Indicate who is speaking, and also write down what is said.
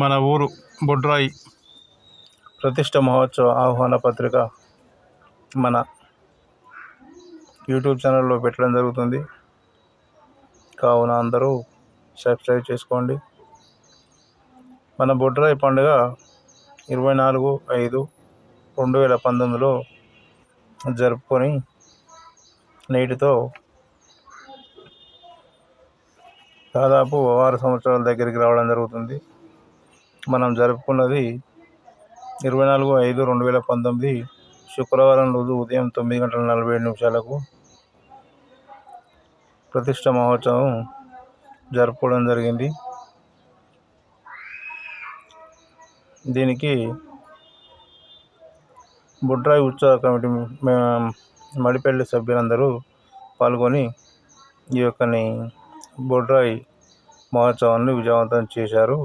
Speaker 1: మన ఊరు బొడ్రాయి. ప్రతిష్ట మహోత్సవ ఆహ్వాన పత్రిక మన యూట్యూబ్ ఛానల్లో పెట్టడం జరుగుతుంది. కావున అందరూ సబ్స్క్రైబ్ చేసుకోండి. మన బొడ్రాయి పండుగ ఇరవై నాలుగు ఐదు రెండు వేల పంతొమ్మిదిలో జరుపుకొని నేటితో దాదాపు ఆరు సంవత్సరాల దగ్గరికి రావడం జరుగుతుంది. మనం జరుపుకున్నది ఇరవై నాలుగు ఐదు రెండు వేల పంతొమ్మిది శుక్రవారం రోజు ఉదయం తొమ్మిది గంటల నలభై ఏడు నిమిషాలకు ప్రతిష్ట మహోత్సవం జరుపుకోవడం జరిగింది. దీనికి బుడ్రాయి ఉత్సవ కమిటీ మడిపల్లి సభ్యులందరూ పాల్గొని ఈ యొక్కని బొడ్రాయి మహోత్సవాన్ని విజయవంతం చేశారు.